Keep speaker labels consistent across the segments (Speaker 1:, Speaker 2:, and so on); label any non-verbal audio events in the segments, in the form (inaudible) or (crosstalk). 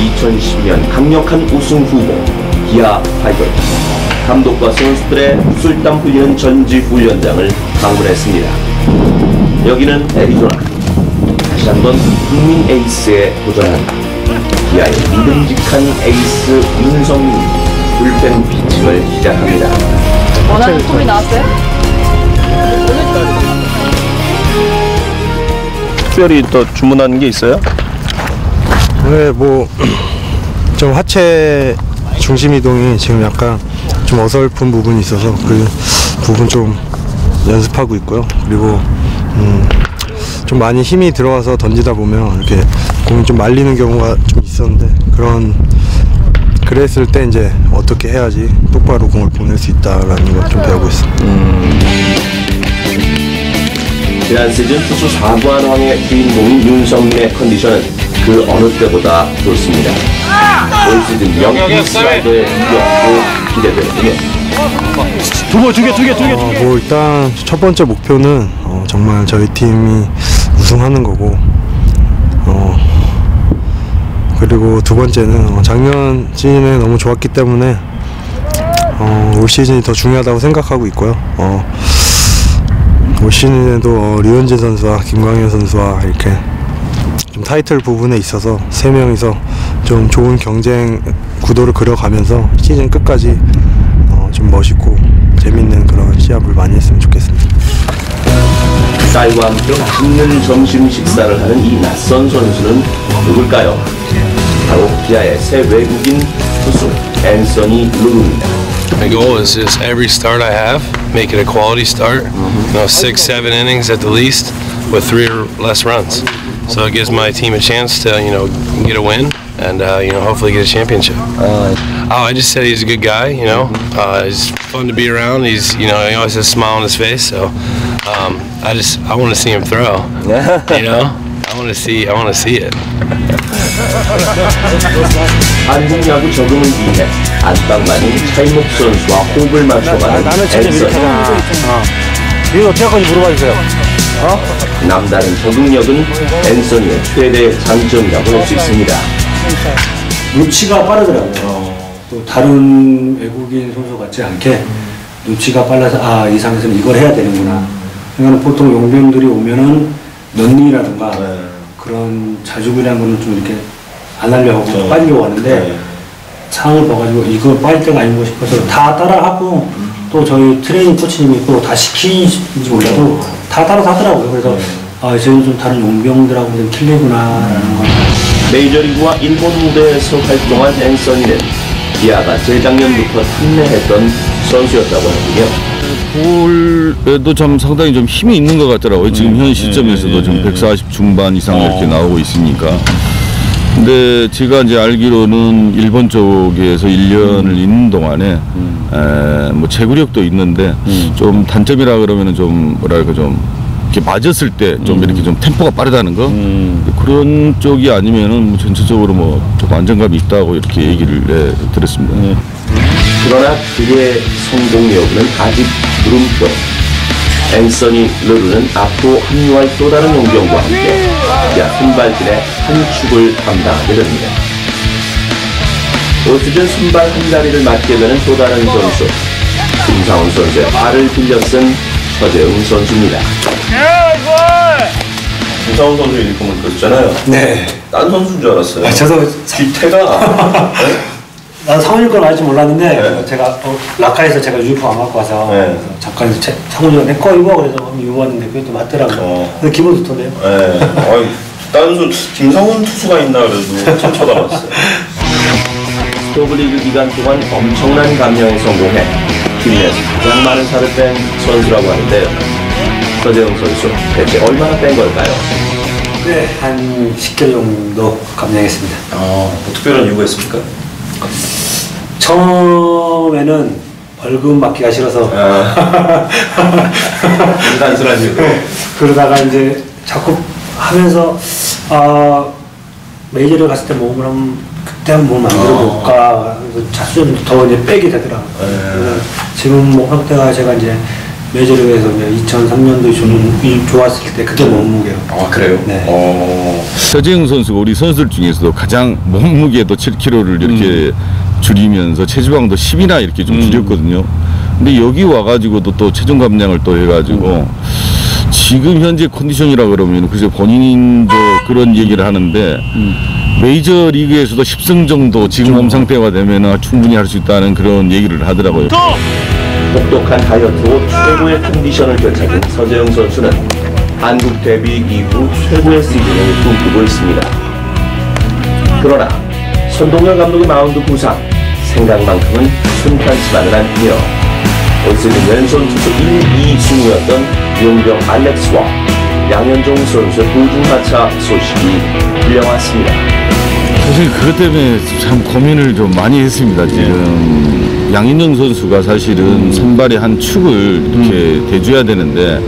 Speaker 1: 2010년 강력한 우승 후보 기아 파이터즈 감독과 선수들의 구슬땀 흘리는 전지 훈련장을 방문했습니다. 여기는 애리조나. 다시 한번 국민 에이스에 도전한다. 기아의 믿음직한 에이스 윤성민 불펜 피칭을 시작합니다.
Speaker 2: 원하는 폼이 나왔어요?
Speaker 3: 특별히 또 주문한 게 있어요?
Speaker 4: 네, 뭐, (clears throat) 좀 하체 중심 이동이 지금 약간 좀 어설픈 부분이 있어서 그 부분 좀 연습하고 있고요. 그리고, 음, 좀 많이 힘이 들어가서 던지다 보면 이렇게 공이 좀 말리는 경우가 좀 있었는데 그런, 그랬을 때 이제 어떻게 해야지 똑바로 공을 보낼 수 있다라는 걸 좀 배우고 있습니다.
Speaker 1: 지난 시즌 투수 4관왕의 주인공인 윤성민의 컨디션은 그 어느 때보다 좋습니다. 올 시즌 영웅 슬라이더의 위력도 기대되는군요.
Speaker 3: 두개 두개두개두 개.
Speaker 4: 어, 뭐 일단 첫 번째 목표는 어, 정말 저희 팀이 우승하는 거고 어, 그리고 두 번째는 어, 작년 시즌에 너무 좋았기 때문에 어, 올 시즌이 더 중요하다고 생각하고 있고요. 어, 올 시즌에도 어, 류현진 선수와 김광현 선수와 이렇게 좀 타이틀 부분에 있어서 세 명이서 좀 좋은 경쟁 구도를 그려가면서 시즌 끝까지 어, 좀 멋있고 재밌는 그런 시합을 많이 했으면 좋겠습니다.
Speaker 1: 쌀과 함께 맛있는 점심 식사를 하는 이 낯선 선수는 누굴까요? 바로 기아의 새 외국인 투수 앤서니 루루입니다.
Speaker 5: My goal is just every start I have, make it a quality start. You know, six, seven innings at the least, with three or less runs. So it gives my team a chance to, you know, get a win and uh, you know hopefully get a championship. oh, I just said he's a good guy. You know, uh, he's fun to be around. He's, you know, he always has a smile on his face. So um, I just I want to see him throw. you know, I want to see I want to see it.
Speaker 1: 한국 야구 적응을 위해 안방만인 차이목 선수와 호흡을 맞춰가는 앤서니
Speaker 3: 이거 어떻게까지 물어봐 주세요.
Speaker 1: 남다른 적응력은 앤서니의 최대 장점이라고 할 수 있습니다.
Speaker 6: 눈치가 빠르더라고요. 또 다른 외국인 선수 같지 않게 눈치가 빨라서 아, 이 상에서는 이걸 해야 되는구나. 그러니까 보통 용병들이 오면은 런닝이라든가 그런 자주이라는 거는 좀 이렇게 안 하려고 빠지려고 하는데 상황을 봐가지고 이거 빠질 때가 아닌가 싶어서 다 따라하고 또 저희 트레이닝 코치님이 또 다 시키는지 몰라도 다 따라서 하더라고요. 그래서 아, 저는 좀 다른 용병들하고 좀 틀리구나라는 걸
Speaker 1: 메이저리그와 일본 무대에서 활동한 앤서니는 기아가 재작년부터 탐내했던 선수였다고 하는군요.
Speaker 7: 볼에도 참 상당히 좀 힘이 있는 것 같더라고요. 지금 현 시점에서도 좀 140 중반 이상 이렇게 나오고 있으니까. 근데 제가 이제 알기로는 일본 쪽에서 1년을 있는 동안에 에, 뭐 체구력도 있는데 좀 단점이라 그러면은 좀 뭐랄까 좀 이렇게 맞았을 때 좀 이렇게 좀 템포가 빠르다는 거? 그런 쪽이 아니면은 뭐 전체적으로 뭐 좀 안정감이 있다고 이렇게 얘기를 네, 들었습니다.
Speaker 1: 그러나 그의 성공 여부는 아직 물음표. 앤서니 르루는 앞으로 합류할 또 다른 용병과 함께 기아 선발진의 한 축을 담당하게 됩니다. 올 시즌 선발 한 자리를 맡게 되는 또 다른 선수 김상훈 선수의 팔을 빌려 쓴 서재웅 선수입니다. 김상훈 선수 유니폼을 그렸잖아요.
Speaker 6: 네.
Speaker 1: 딴 선수인 줄 알았어요.
Speaker 6: 아, 저도
Speaker 1: 뒤태가 (laughs)
Speaker 6: 난 성훈이 걸 알지 몰랐는데
Speaker 1: 네.
Speaker 6: 제가 어, 라카에서 제가 유니폼 안 갖고 와서
Speaker 1: 네.
Speaker 6: 잠깐 이제 성훈이가 내 거 입어 그래서 입어봤는데 그게 또 맞더라고.
Speaker 1: 어.
Speaker 6: 근데 기분 좋던데요.
Speaker 1: 네. 아유, 다른 선 김성훈 투수가 있나 그래도 참 쳐다봤어요. (laughs) 스토브리그 기간 동안 엄청난 감량에 성공해 팀 내에서 가장 많은 살을 뺀 선수라고 하는데요. 서재웅 선수 대체 얼마나 뺀 걸까요?
Speaker 6: 네, 한 10kg 정도 감량했습니다.
Speaker 1: 어, 뭐 특별한 이유가 있습니까?
Speaker 6: 처음에는 벌금 받기가 싫어서
Speaker 1: 아. (laughs) 단순한 이유.
Speaker 6: 그러다가 이제 자꾸 하면서 아 메이저를 갔을 때 몸을 한번 그때 한번 몸 만들어 볼까 그래서 자수 좀 더 이제 빼게 되더라고요. 그래서 지금 목 상태가 제가 이제 메이저리그에서 2003년도 저는 좋았을 때 그때 몸무게로.
Speaker 8: 아 그래요?
Speaker 6: 네.
Speaker 8: 어.
Speaker 7: 서재영 선수가 우리 선수들 중에서도 가장 몸무게도 7kg를 이렇게 줄이면서 체지방도 10이나 이렇게 좀 줄였거든요. 근데 여기 와가지고도 또 체중 감량을 또 해가지고 지금 현재 컨디션이라 그러면 글쎄 본인도 그런 얘기를 하는데 메이저 리그에서도 10승 정도 지금 몸 상태가 되면 충분히 할 수 있다는 그런 얘기를 하더라고요.
Speaker 1: 혹독한 다이어트 후 최고의 컨디션을 되찾은 서재영 선수는 한국 데뷔 이후 최고의 시즌을 꿈꾸고 있습니다. 그러나 손동열 감독의 마운드 부상 생각만큼은 순탄치 만은 않군요. 올 시즌 왼손 투수 1, 2순위였던 용병 알렉스와 양현종 선수의 보중마차 소식이 들려왔습니다.
Speaker 7: 사실 그것 때문에 참 고민을 좀 많이 했습니다. 지금 양인영 선수가 사실은 선발의 한 축을 이렇게 대줘야 되는데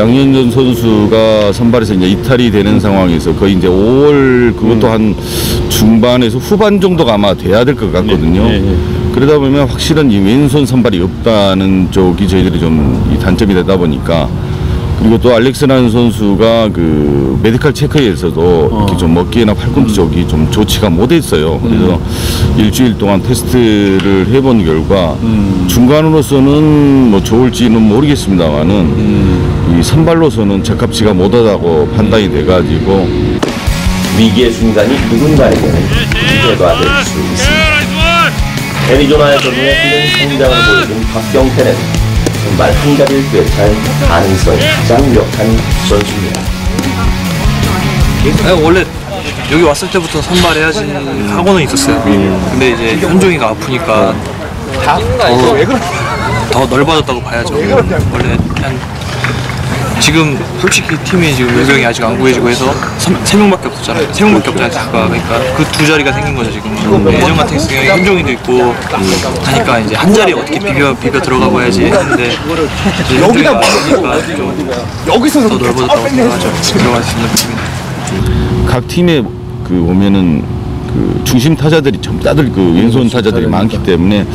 Speaker 7: 양현종 선수가 선발에서 이제 이탈이 되는 상황에서 거의 이제 5월 그것도 한 중반에서 후반 정도가 아마 돼야 될 것 같거든요. 그러다 보면 확실한 이 왼손 선발이 없다는 쪽이 저희들이 좀이 단점이 되다 보니까 그리고 또 알렉스라는 선수가 그 메디컬 체크에서도 이렇게 좀 어깨나 팔꿈치 쪽이 좀 좋지가 못했어요. 그래서 일주일 동안 테스트를 해본 결과 중간으로서는 뭐 좋을지는 모르겠습니다만은 이 선발로서는 적합치가 못하다고 판단이 돼가지고
Speaker 1: 위기의 순간이 누군가에게는 기회가 될 수 있습니다. 애리조나에서 눈에 띄는 성장을 보여준 박경태는 정말 한 자리를 꿰찰 가능성이 가장 유력한 선수입니다.
Speaker 9: 내가 원래 여기 왔을 때부터 선발해야지 하고는 있었어요. 근데 이제 현종이가 아프니까 더, 더 넓어졌다고 봐야죠. 원래 한 지금 솔직히 팀이 지금 외병이 아직 안 구해지고 해서 삼- 세 명밖에 없었잖아요. 세 명밖에 없잖아요. 자가 그러니까 그 두 자리가 생긴 거죠 지금. 예전 같은 경우에 현종이도 있고 하니까 이제 한 자리 어떻게 비벼 비벼 들어가 봐야지 했는데 현종이가 아프니까 좀
Speaker 8: 여기서
Speaker 9: 더 넓어졌다고 생각하죠. 들어갈 수 있는 부분이.
Speaker 7: 각 팀에 그 보면은 그 중심 타자들이 전부 다들 그 왼손 타자들이 많기 때문에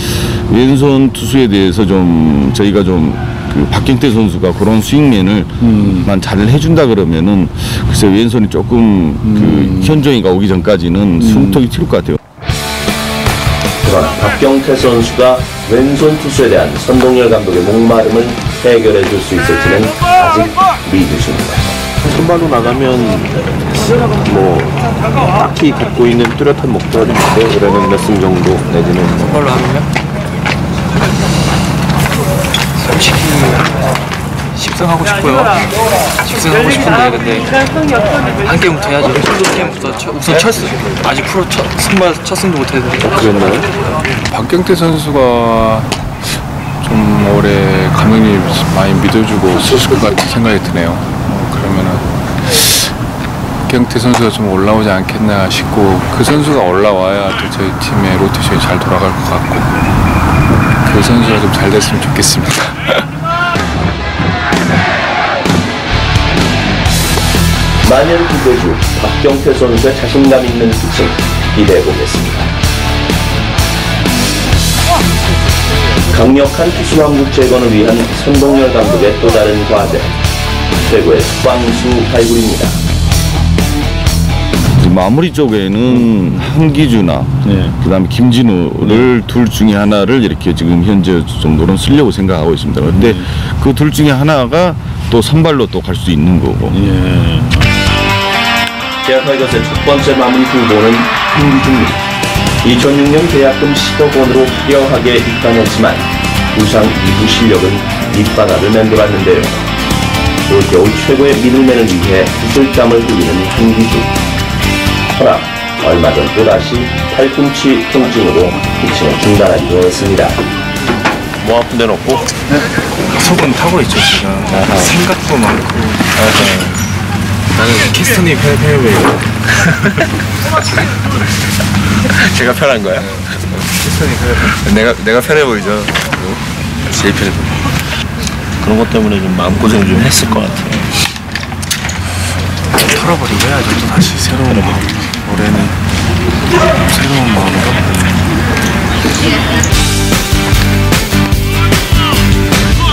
Speaker 7: 왼손 투수에 대해서 좀 저희가 좀 그 박경태 선수가 그런 스윙맨을만 잘 해준다 그러면은 글쎄 왼손이 조금 그 현종이가 오기 전까지는 숨통이 튈 것 같아요.
Speaker 1: 그러나 박경태 선수가 왼손 투수에 대한 선동열 감독의 목마름을 해결해 줄 수 있을지는 아직 미지수입니다.
Speaker 3: 선발로 나가면 뭐 딱히 갖고 있는 뚜렷한 목표가 있는데 올해는 몇 승 정도 내지는
Speaker 9: 선발로 하면요? 솔직히 10승 하고 싶고요. 10승 하고 싶은데 근데 한 게임부터 해야죠. 한 게임부터 첫- 우선 첫 승. 아직 프로 첫 선발 첫 승도 못했는데.
Speaker 3: 그랬나요?
Speaker 10: 박경태 선수가 좀 올해 감독님 많이 믿어주고 있을 것 같은 생각이 드네요. 어, 그러면은 박경태 선수가 좀 올라오지 않겠나 싶고 그 선수가 올라와야 또 저희 팀의 로테이션이 잘 돌아갈 것 같고 그 선수가 좀 잘 됐으면 좋겠습니다. (laughs)
Speaker 1: 만년 기대주 박경태 선수의 자신감 있는 피칭 기대해 보겠습니다. 강력한 투수 왕국 재건을 위한 선동열 감독의 또 다른 과제 최고의 수광수 발굴입니다.
Speaker 7: 마무리 쪽에는 한기주나 그다음에 김진우를 둘 중에 하나를 이렇게 지금 현재 정도는 쓰려고 생각하고 있습니다. 그런데 그둘 중에 하나가 또 선발로 또 갈 수 있는 거고.
Speaker 1: 대학 타이거스의 첫 번째 마무리 후보는 한기준입니다. 2006년 계약금 10억 원으로 화려하게 입단했지만 부상 이후 실력은 밑바닥을 맴돌았는데요. 올 겨울 최고의 미들맨을 위해 구슬땀을 흘리는 한기준. 허나 얼마 전 또다시 팔꿈치 통증으로 피칭을 중단하기로 했습니다.
Speaker 3: 뭐 아픈 데는 없고
Speaker 9: 속은 타고 있죠 지금. 생각도 많고. 나는 캐스터님 편해 편해 보이고.
Speaker 3: 제가 편한 거야? 내가 내가 편해 보이죠? 제일 편해 보여. 그런 것 때문에 좀 마음고생 좀 했을 것 같아요.
Speaker 9: 털어버리고 해야죠 또 다시 새로운 마음. 올해는 새로운 마음으로.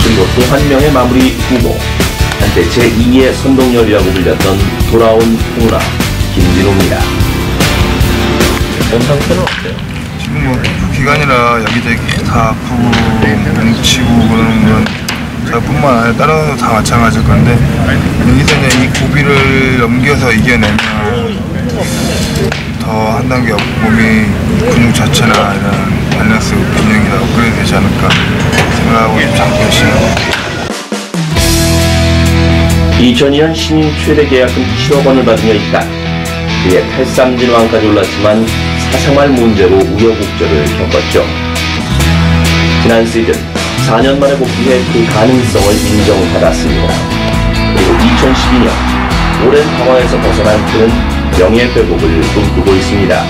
Speaker 1: 그리고 또 한 명의 마무리 후보 한때 제2의 선동열이라고 불렸던 돌아온 홍라 김진호입니다. 몸 상태는 어때요?
Speaker 8: 지금 뭐 기간이라 여기저기 다 아프고 뭉치고 그러는 건 저뿐만 아니라 다른 선수 다 마찬가지일 건데 여기서 이제 이 고비를 넘겨서 이겨내면 더 한 단계 업- 몸이 근육 자체나 이런 밸런스 균형이 다 업그레이드 되지 않을까 생각하고 열심히 하고
Speaker 1: 2002년 신인 최대 계약금 7억 원을 받으며 입단. 그의 탈삼진왕까지 올랐지만 사생활 문제로 우여곡절을 겪었죠. 지난 시즌 4년 만에 복귀해 그 가능성을 인정받았습니다. 그리고 2012년 오랜 방황에서 벗어난 그는 명예 회복을 꿈꾸고 있습니다.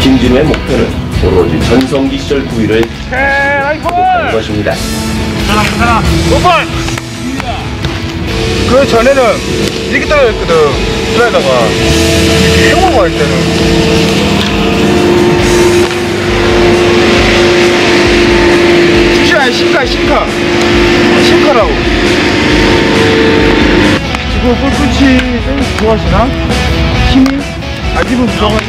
Speaker 1: 김진우의 목표는 오로지 전성기 시절 부위를 회복하는 것입니다.
Speaker 8: 그 전에는 이렇게 떨어졌거든. 그러다가 행보가 할 때는. 신카 신카 신카라고. 지금 볼끝이 좀 좋아하시나? 힘이? 아직은 부족하지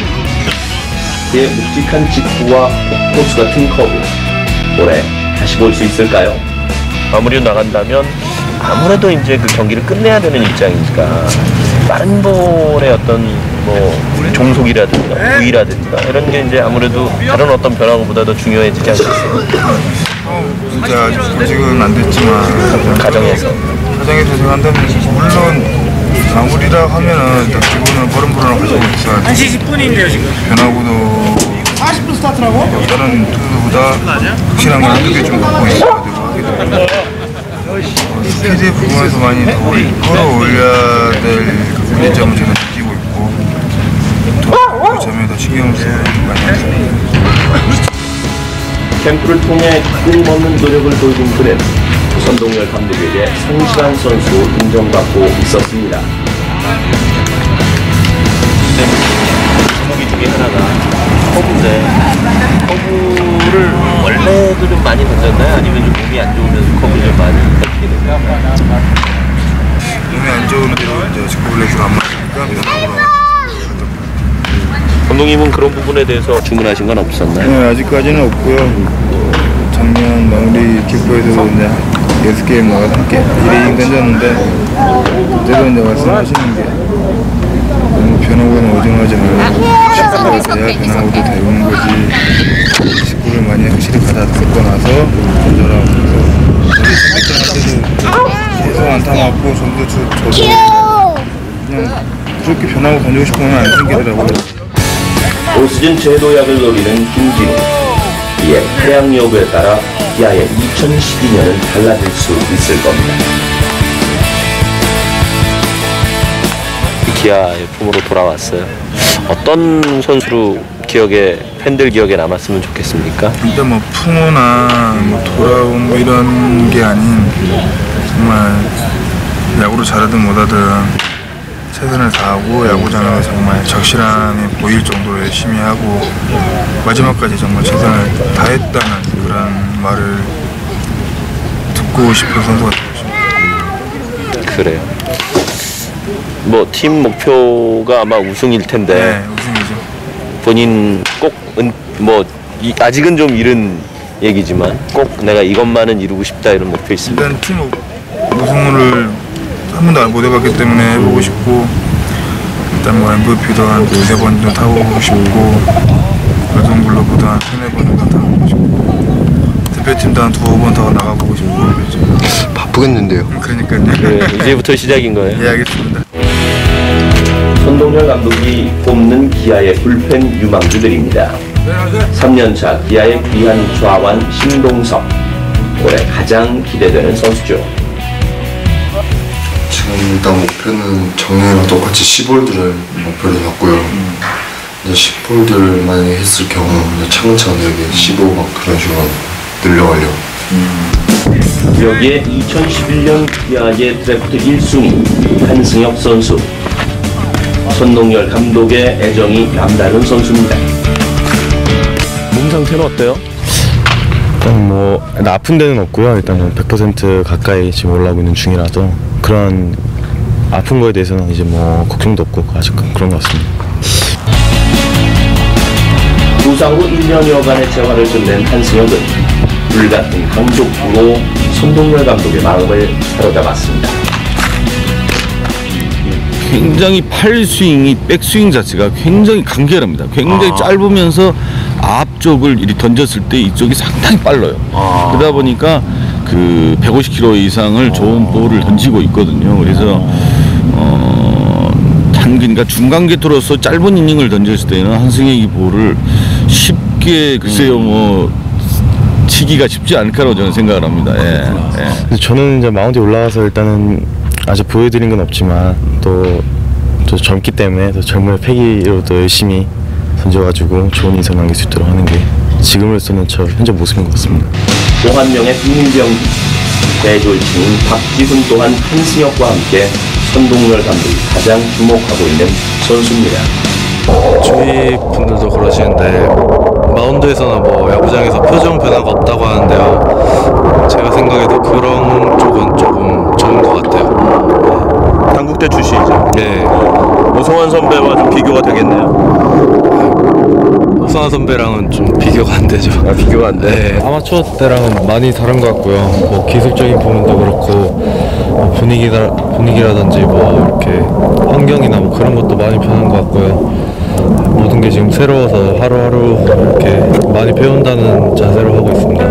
Speaker 1: 그의 묵직한 직구와 폭포수 같은 커브 올해 다시 볼 수 있을까요?
Speaker 3: 마무리 나간다면 아무래도 이제 그 경기를 끝내야 되는 입장이니까 빠른 볼의 어떤 뭐 종속이라든가 부위라든가 이런 게 이제 아무래도 다른 어떤 변화보다 더 중요해지지 않겠어요?
Speaker 8: 진짜 아직 조직은 안 됐지만
Speaker 3: 가정에서
Speaker 8: 가정에서 생각한다면 물론 마무리라 하면은 일단 기본은 버릇버릇한 가정이 있어야지 1시 10분인데요 지금 변화구도 40분 스타트라고? 다른 투수보다 확실한 걸 한두 개좀 갖고 있어가지고 하게 되면 스피드 부분에서 많이 끌어올려야 될그 문제점을 저는 느끼고 있고 더, 그 점에 더 신경 쓰는 많이 있습니다
Speaker 1: 캠프를 통해 끊임없는 노력을 보여준 그는 선동열 감독에게 성실한 선수로 인정받고 있었습니다.
Speaker 3: 종목이 중에 하나가 커브인데 커브를 원래도 좀 많이 던졌나요? 아니면 좀 몸이 안 좋으면서 커브를 좀 많이 던지게 됐나요?
Speaker 8: 몸이 안 좋은 대로 이제 직구블랙으로 안 맞으니까 변화구로
Speaker 3: 감독님은 그런 부분에 대해서 주문하신 건 없었나요?
Speaker 8: 네, 아직까지는 없고요. 작년 마무리 기포에서도 이제 여섯 게임 나가서 함께 1이닝 던졌는데 그때도 이제 말씀하시는 게 너무 변화구는 오징하지 말고 식구가 돼야 변화구도 되는 거지 식구를 많이 확실히 받아 듣고 나서 던져라 그래서 계속 안타 맞고 점수 주- 줘도 그냥 그렇게 변화구 던지고 싶으면 안 생기더라고요.
Speaker 1: 올 시즌 제도 약을 노리는 김진우. 이에 태양 여부에 따라 기아의 2012년은 달라질 수 있을 겁니다.
Speaker 3: 기아의 품으로 돌아왔어요. 어떤 선수로 기억에 팬들 기억에 남았으면 좋겠습니까?
Speaker 8: 일단 뭐 풍우나 뭐 돌아온 뭐 이런 게 아닌 정말 야구를 잘하든 못하든 최선을 다하고 야구장에서 정말 적실함이 보일 정도로 열심히 하고 마지막까지 정말 최선을 다했다는 그런 말을 듣고 싶은 선수가 되고 싶어요.
Speaker 3: 그래요. 뭐 팀 목표가 아마 우승일 텐데
Speaker 8: 네, 우승이죠.
Speaker 3: 본인 꼭뭐 아직은 좀 이른 얘기지만 꼭 내가 이것만은 이루고 싶다 이런 목표 있습니다.
Speaker 8: 일단 팀 우- 우승을 한 번도 못 해봤기 때문에 해보고 싶고 일단 뭐 MVP도 한 두세 번 정도 타보고 싶고 골든글러브도 한 세네 번 정도 타보고 싶고 대표팀도 한 두어 번 더 나가보고 싶고 그렇죠.
Speaker 11: 바쁘겠는데요.
Speaker 8: 그러니까요.
Speaker 3: 네, 이제부터 시작인 거예요.
Speaker 8: 예 알겠습니다.
Speaker 1: 손동열 감독이 뽑는 기아의 불펜 유망주들입니다. 3년차 기아의 귀한 좌완 신동석. 올해 가장 기대되는 선수죠.
Speaker 11: 일단 목표는 작년이랑 똑같이 10홀드를 목표로 놨고요. 이제 10홀드를 만약에 했을 경우 이제 차근차근 여기 15 막 그런 식으로 늘려가려고.
Speaker 1: 여기에 2011년 기아의 드래프트 1순위 한승혁 선수. 손동열 감독의 애정이 남다른 선수입니다.
Speaker 3: 몸 상태는 어때요?
Speaker 12: 일단 뭐 아픈 데는 없고요. 일단 뭐100% 가까이 지금 올라오고 있는 중이라서 그런 아픈 거에 대해서는 이제 뭐 걱정도 없고 아직 그런 것 같습니다.
Speaker 1: 부상 후 1년여간의 재활을 끝낸 한승혁은 불같은 강족구로 손동열 감독의 마음을 사로잡았습니다.
Speaker 7: 굉장히 팔 스윙이 백 스윙 자체가 굉장히 간결합니다. 굉장히
Speaker 3: 아.
Speaker 7: 짧으면서 앞쪽을 이리 던졌을 때 이쪽이 상당히 빨라요.
Speaker 3: 아.
Speaker 7: 그러다 보니까 그 150km 이상을 좋은 볼을 던지고 있거든요. 그래서 어, 단 그러니까 중간 게토로서 짧은 이닝을 던졌을 때는 한승혁이 볼을 쉽게 글쎄요 뭐 치기가 쉽지 않을 거라고 저는 생각을 합니다. 예. 예.
Speaker 12: 저는 이제 마운드에 올라가서 일단은 아직 보여드린 건 없지만 또, 또 젊기 때문에 또 젊음의 패기로 또 열심히 던져가지고 좋은 인상 남길 수 있도록 하는 게 지금으로서는 저 현재 모습인 것 같습니다.
Speaker 1: 또한 명의 국민병 대졸칭인 박기훈 또한 한승혁과 함께 손동열 감독이 가장 주목하고 있는 선수입니다.
Speaker 13: 주위 분들도 그러시는데 마운드에서는 뭐 야구장에서 표정 변화가 없다고 하는데요. 제가 생각해도 그런 쪽은 조금 좋은 것 같아요.
Speaker 3: 당국대 출신이죠.
Speaker 13: 네.
Speaker 3: 오성환 선배와 좀 비교가 되겠네요.
Speaker 13: 오선화 선배랑은 좀 비교가 안 되죠.
Speaker 3: 아, 비교가 안 돼.
Speaker 12: 아마추어 때랑은 많이 다른 것 같고요. 뭐 기술적인 부분도 그렇고 뭐 분위기라 분위기라든지 뭐 이렇게 환경이나 뭐 그런 것도 많이 변한 것 같고요. 모든 게 지금 새로워서 하루하루 이렇게 많이 배운다는 자세로 하고 있습니다.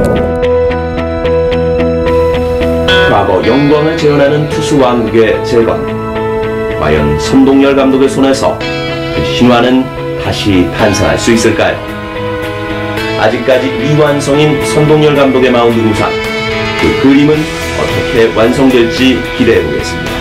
Speaker 1: 과거 영광을 재현하는 투수 왕국의 재건. 과연 손동열 감독의 손에서 그 신화는 다시 탄생할 수 있을까요? 아직까지 미완성인 손동열 감독의 마운드 구상. 그 그림은 어떻게 완성될지 기대해 보겠습니다.